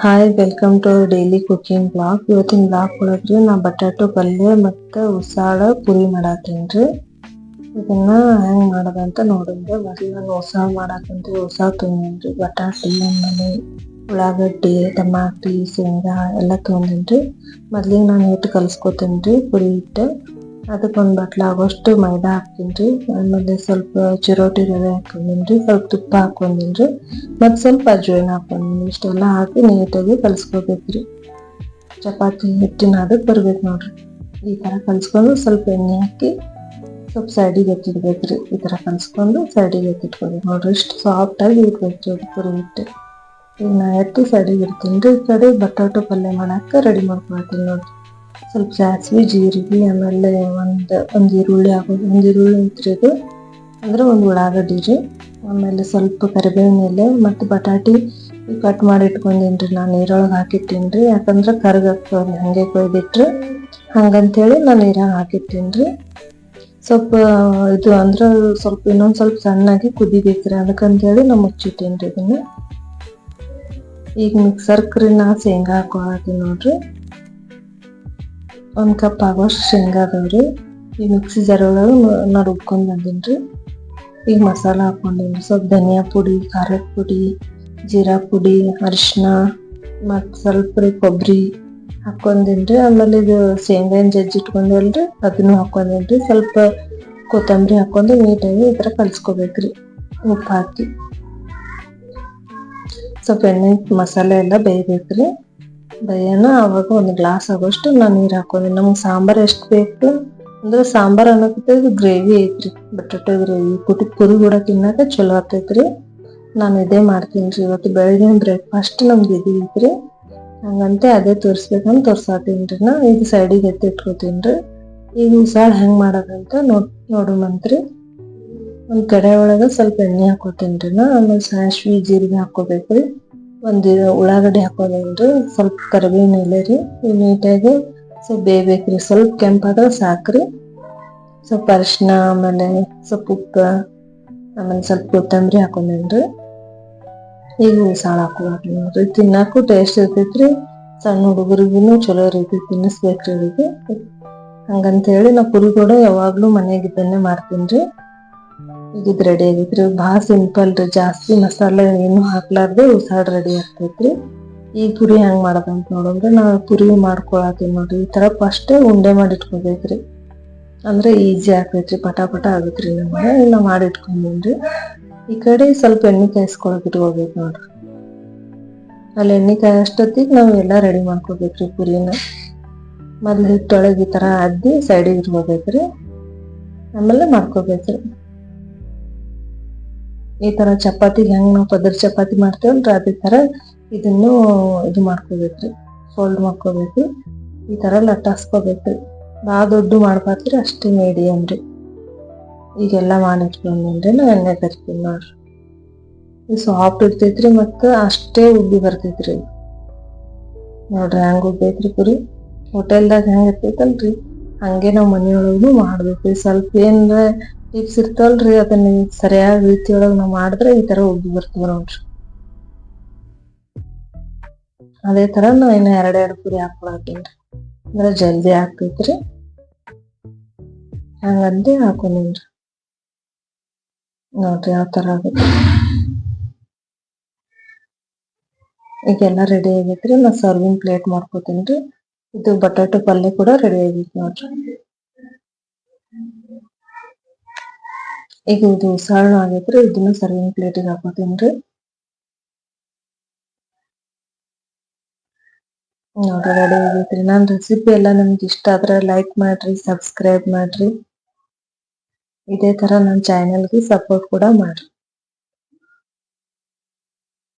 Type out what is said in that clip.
Hi welcome to daily cooking blog ಇವತ್ತಿನ blog ಒಳಗ್ರಿ ನಾ ಬಟಾಟೊ, ಪಲ್ಯ ಮತ್ತು ಉಸಾಳ ಪುರಿ ಮಾಡತ್ತೀನ್ರಿ ಇದನ್ನ ಹೆಂಗೆ ಮಾಡೋದಂತ ನೋಡಿದ್ರೆ ಮೊದಲು ನಾನು ಉಸಾಳ ಮಾಡಾಕಂತ ಉಸಾಳ ತೊಗೊಂಡ್ರಿ ಬಟಾಟಿ ಆಮೇಲೆ ಉಳ್ಳಾಗಡ್ಡಿ, ಟಮಾಟಿ, ಶೇಂಗಾ ಎಲ್ಲ ತೊಗೊಂಡಿನ್ರಿ ಮೊದ್ಲಿಗೆ ನಾನು ಹಿಟ್ಟು ಕಲ್ಸ್ಕೊತೀನಿ ಪುರಿ ಹಿಟ್ಟು. ಅದಕ್ಕೊಂದು ಬಟ್ಲ ಆಗೋಷ್ಟು ಮೈದಾ ಹಾಕ್ತೀನಿ ರೀ. ಆಮೇಲೆ ಸ್ವಲ್ಪ ಚಿರೋಟಿ ರವೆ ಹಾಕೊಂಡಿನ್ರಿ ಸ್ವಲ್ಪ ತುಪ್ಪ ಹಾಕೊಂಡಿನ್ರಿ ಮತ್ತು ಸ್ವಲ್ಪ ಅಜ್ವೈನ್ ಹಾಕೊಂಡಿನಿ ಇಷ್ಟೆಲ್ಲ ಹಾಕಿ ನೀಟಾಗಿ ಕಲ್ಸ್ಕೊಬೇಕ್ರಿ ಚಪಾತಿ ಹಿಟ್ಟಿನ ಅದಕ್ಕೆ ಬರ್ಬೇಕು ನೋಡ್ರಿ. ಈ ಥರ ಕಲಿಸ್ಕೊಂಡು ಸ್ವಲ್ಪ ಎಣ್ಣೆ ಹಾಕಿ ಸ್ವಲ್ಪ ಸೈಡಿಗೆ ಎತ್ತಿಡ್ಬೇಕ್ರಿ ಈ ಥರ ಕಲಿಸ್ಕೊಂಡು ಸೈಡಿಗೆ ಎತ್ತಿಟ್ಕೋಬೇಕು ನೋಡ್ರಿ. ಇಷ್ಟು ಸಾಫ್ಟಾಗಿ ಇರ್ಬೇಕು ರೀ ಪುರಿ ಹಿಟ್ಟು. ಈಗ ನಾ ಎತ್ತಿ ಸೈಡಿಗೆ ಇಡ್ತೀನಿ ರೀ. ಈ ಕಡೆ ಬಟಾಟೊ ಪಲ್ಯ ಮಾಡಕ್ಕೆ ರೆಡಿ ಮಾಡ್ಕೊಳ್ತೀನಿ ನೋಡ್ರಿ. ಸ್ವಲ್ಪ ಸಾಸಿವೆ ಜೀರಿಗೆ, ಆಮೇಲೆ ಒಂದು ಒಂದು ಈರುಳ್ಳಿ ಹಾಕೋದು, ಒಂದು ಈರುಳ್ಳಿ ಐತ್ರಿ ಇದು ಅಂದ್ರೆ ಒಂದು ಉಳ್ಳಾಗಡ್ಡಿ ರೀ. ಆಮೇಲೆ ಸ್ವಲ್ಪ ಕರಿಬೇವಿನ ಎಲೆ, ಮತ್ತು ಬಟಾಟಿ ಕಟ್ ಮಾಡಿ ಇಟ್ಕೊಂಡಿನ್ರಿ ನಾನು ನೀರೊಳಗೆ ಹಾಕಿಟ್ಟೀನಿ ರೀ. ಯಾಕಂದ್ರೆ ಕರ್ಗಾಗ್ತದೆ ಹಾಗೆ ಕೊಯ್ದಿಟ್ರಿ. ಹಂಗಂತೇಳಿ ನಾನು ನೀರಾಗ ಹಾಕಿಟ್ಟೀನಿ ಸ್ವಲ್ಪ ಇದು ಅಂದ್ರೆ ಸ್ವಲ್ಪ ಇನ್ನೊಂದು ಸ್ವಲ್ಪ ಸಣ್ಣಾಗಿ ಕುದಿಬೇಕ್ರಿ ಅದಕ್ಕಂತೇಳಿ ನಾ ಮುಚ್ಚಿಟ್ಟೀನಿ ರೀ ಇದನ್ನ. ಈಗ ಮಿಕ್ಸರ್ಕ್ರಿ ನಾ ಶೇಂಗಾ ಹಾಕೊಳತ್ತೀನಿ ನೋಡ್ರಿ. ಒಂದು ಕಪ್ ಆಗೋಷ್ಟು ಶೇಂಗಾ ಅದಾವ್ರಿ ಈ ಮಿಕ್ಸಿ ಜರೊಳಗೆ ನಾ ರುಬ್ಕೊಂಡು ಬಂದೀನಿ ಈಗ ಮಸಾಲ ಹಾಕೊಂಡೀನಿ ಸ್ವಲ್ಪ ಧನಿಯಾ ಪುಡಿ, ಖಾರದ ಪುಡಿ, ಜೀರಾ ಪುಡಿ ಅರಿಶಿನ ಮತ್ತು ಸ್ವಲ್ಪ ರೀ ಕೊಬ್ಬರಿ ಹಾಕ್ಕೊಂಡೀನಿ ಆಮೇಲೆ ಇದು ಶೇಂಗಾ ಏನು ಜಜ್ಜಿ ಇಟ್ಕೊಂಡಲ್ರಿ ಅದನ್ನು ಹಾಕ್ಕೊಂಡೀನಿ ಸ್ವಲ್ಪ ಕೊತ್ತಂಬರಿ ಹಾಕೊಂಡು ನೀಟಾಗಿ ಈ ಥರ ಕಲ್ಸ್ಕೊಬೇಕ್ರಿ ಉಪ್ಪು ಹಾಕಿ. ಸ್ವಲ್ಪ ಎಣ್ಣೆ, ಮಸಾಲೆ ಎಲ್ಲ ಬೇಯ್ಬೇಕ್ರಿ ಬೇಯೋಣ ಅವಾಗ ಒಂದು ಗ್ಲಾಸ್ ಆಗೋಷ್ಟು ನಾನು ನೀರು ಹಾಕೊಂಡೆ. ನಮ್ಗೆ ಸಾಂಬಾರು ಎಷ್ಟು ಬೇಕು? ಅಂದ್ರೆ ಸಾಂಬಾರು ಅನ್ನೋಕ್ಕಿಂತ ಇದು ಗ್ರೇವಿ ಐತ್ರಿ. ಬಟಾಟೆ ಗ್ರೇವಿ ಕುಟಿ ಕುರಿ ಕೂಡ ತಿನ್ನಕ ಚಲೋ ಆಗ್ತೈತ್ರಿ. ನಾನು ಇದೇ ಮಾಡ್ತೀನಿ ರೀ. ಇವತ್ತು ಬೆಳಗಿನ ಬ್ರೇಕ್ಫಾಸ್ಟ್ ನಮ್ದು ಇದು ಐತ್ರಿ. ಹಂಗಂತೆ ಅದೇ ತೋರಿಸ್ಬೇಕಂತ ತೋರ್ಸಾತೀನಿ ರೀ. ನಾ ಈಗ ಸೈಡಿಗೆ ಎತ್ತಿ ಇಟ್ಕೋತೀನಿ ರೀ. ಈಗ ಉಸಾಳು ಹೆಂಗೆ ಮಾಡೋದಂತ ನೋಡ್, ನೋಡೋಣಂತ್ರಿ. ಒಂದು ಕಡೆ ಒಳಗೆ ಸ್ವಲ್ಪ ಎಣ್ಣೆ ಹಾಕೋತೀನಿ ರೀ. ನಾ ಆಮೇಲೆ ಸಾಸ್ವಿ, ಜೀರಿಗೆ ಹಾಕೋಬೇಕ್ರಿ. ಒಂದು ಉಳ್ಳಾಗಡ್ಡಿ ಒಂದು ಸ್ವಲ್ಪ ಕರಿಬೇವಿನ ಎಲೆ ರೀ. ನೀಟಾಗಿ ಸ್ವಲ್ಪ ಬೇಯ್ಬೇಕ್ರಿ. ಸ್ವಲ್ಪ ಕೆಂಪಾದ್ರೆ ಸಾಕ್ರಿ. ಸ್ವಲ್ಪ ಅರಿಶಿನ ಆಮೇಲೆ ಸ್ವಲ್ಪ ಉಪ್ಪು, ಆಮೇಲೆ ಸ್ವಲ್ಪ ಕೊತ್ತಂಬರಿ ಹಾಕೊಂಡೇನ್ರಿ. ಈಗ ಉಸಾಳ ಹಾಕೋಬೇಕ್ರಿ ನೋಡ್ರಿ. ತಿನ್ನಕ್ಕೂ ಟೇಸ್ಟ್ ಇರ್ತೈತ್ರಿ. ಸಣ್ಣ ಹುಡುಗರಿಗೂ ಚಲೋ ರೀತಿ ತಿನ್ನಿಸ್ಬೇಕ್ರಿ ಅವ್ರಿಗೆ ಹಂಗಂತೇಳಿ ನಾ ಪುರಿ ಕೂಡ ಯಾವಾಗ್ಲೂ ಮನೆಯಾಗಿದ್ದನ್ನೇ ಮಾಡ್ತೀನಿ ರೀ. ಈಗ ಇದು ರೆಡಿ ಆಗೈತ್ರಿ ಭಾಳ ಸಿಂಪಲ್ ರೀ. ಜಾಸ್ತಿ ಮಸಾಲೆ ಏನು ಹಾಕ್ಲಾರ್ದೆ ಉಸಾಡ್ ರೆಡಿ ಆಗ್ತೈತ್ರಿ. ಈ ಪುರಿ ಹೆಂಗ್ ಮಾಡೋದಂತ ನೋಡಿದ್ರೆ ನಾವು ಪುರಿ ಮಾಡ್ಕೊಳತ್ತೀವಿ ನೋಡ್ರಿ. ಈ ತರ ಫಸ್ಟ್ ಉಂಡೆ ಮಾಡಿ ಇಟ್ಕೋಬೇಕ್ರಿ ಅಂದ್ರೆ ಈಜಿ ಆಗ್ತೈತ್ರಿ, ಪಟಾಪಟ ಪಟ ಆಗತ್ರಿ ನಮ್ಗೆ. ಇಲ್ಲ ಮಾಡಿ ಇಟ್ಕೊಂಡೇನ್ರಿ ಈ ಕಡೆ ಸ್ವಲ್ಪ ಎಣ್ಣೆ ಕಾಯಿಸ್ಕೊಳಕ್ ಇಟ್ಕೋಬೇಕು ನೋಡ್ರಿ. ಅಲ್ಲಿ ಎಣ್ಣೆ ಕಾಯಷ್ಟೊತ್ತಿಗೆ ನಾವು ಎಲ್ಲ ರೆಡಿ ಮಾಡ್ಕೋಬೇಕ್ರಿ ಪುರಿನ. ಮೊದ್ಲು ಹಿಟ್ಟೊಳಗೆ ಈ ತರ ಅದ್ದಿ ಸೈಡಿಗೆ ಇಟ್ಕೋಬೇಕ್ರಿ. ಆಮೇಲೆ ಮಾಡ್ಕೋಬೇಕ್ರಿ. ಈ ತರ ಚಪಾತಿ ಹೆಂಗ್ ನಾವು ಪದರ್ ಚಪಾತಿ ಮಾಡ್ತೇವಲ್ರಿ ಅದೇ ತರ ಇದನ್ನು ಇದು ಮಾಡ್ಕೋಬೇಕ್ರಿ ಫೋಲ್ಡ್ ಮಾಡ್ಕೋಬೇಕು ಈ ತರ ಲಟ್ಟಾಸ್ಕೋಬೇಕ್ರಿ ಭಾಳ ದೊಡ್ಡ ಮಾಡ್ಬಾರ್ದ್ರಿ ಅಷ್ಟೇ ಮೀಡಿಯಮ್ ರೀ. ಈಗೆಲ್ಲ ಮಾಡಿಟ್ಕೊಂಡ್ರಿ ನಾ ಎಣ್ಣೆ ತರ್ತೀನಿ ನೋಡ್ರಿ. ಇದು ಸಾಫ್ಟ್ ಇರ್ತೈತ್ರಿ ಮತ್ತು ಅಷ್ಟೇ ಉಬ್ಬಿ ಬರ್ತೈತ್ರಿ ನೋಡ್ರಿ ಹೆಂಗ್ ಉಬ್ಬೈತ್ರಿ ಪುರಿ. ಹೋಟೆಲ್ದಾಗ ಹೆಂಗ್ ಇರ್ತೈತಲ್ರಿ, ಹಂಗೆ ನಾವು ಮನೆಯೊಳಗೂ ಮಾಡ್ಬೇಕ್ರಿ ಸ್ವಲ್ಪ ಏನ್ರ ಟಿಪ್ಸ್ ಇರ್ತಲ್ರಿ ಅದನ್ನ ಸರಿಯಾದ ರೀತಿಯೊಳಗೆ ನಾವು ಮಾಡಿದ್ರೆ ಈ ತರ ಉಬ್ಬಿ ಬರ್ತೀವಿ ನೋಡ್ರಿ. ಅದೇ ತರ ನಾವು ಇನ್ನ ಎರಡೆರಡು ಪುರಿ ಹಾಕೊಳತ್ತೀನಿ ಅಂದ್ರೆ ಜಲ್ದಿ ಆಗ್ತೈತ್ರಿ. ಹಂಗಂತೆ ಹಾಕೊಂಡೇನ್ರಿ. ನೋಡ್ರಿ ಯಾವ ತರ ಆಗುತ್ತೆ. ಈಗೆಲ್ಲ ರೆಡಿ ಆಗೈತ್ರಿ ನಾ ಸರ್ವಿಂಗ್ ಪ್ಲೇಟ್ ಮಾಡ್ಕೋತೀನಿ ಇದು ಬಟಾಟೆ ಪಲ್ಯ ಕೂಡ ರೆಡಿ ಆಗೈತಿ ನೋಡ್ರಿ. ಈಗ ಇದು ಸರಳ ಆಗೈತ್ರಿ ಇದನ್ನ ಸರ್ವಿಂಗ್ ಪ್ಲೇಟಿಗೆ ಹಾಕೋತೀನಿ ನೋಡ್ರಿ ರೆಡಿ ಆಗೈತ್ರಿ. ನನ್ನ ರೆಸಿಪಿ ಎಲ್ಲ ನಿಮ್ಗೆ ಇಷ್ಟ ಆದ್ರೆ ಲೈಕ್ ಮಾಡ್ರಿ ಸಬ್ಸ್ಕ್ರೈಬ್ ಮಾಡ್ರಿ. ಇದೇ ತರ ನನ್ನ ಚಾನೆಲ್ಗೆ ಸಪೋರ್ಟ್ ಕೂಡ ಮಾಡ್ರಿ.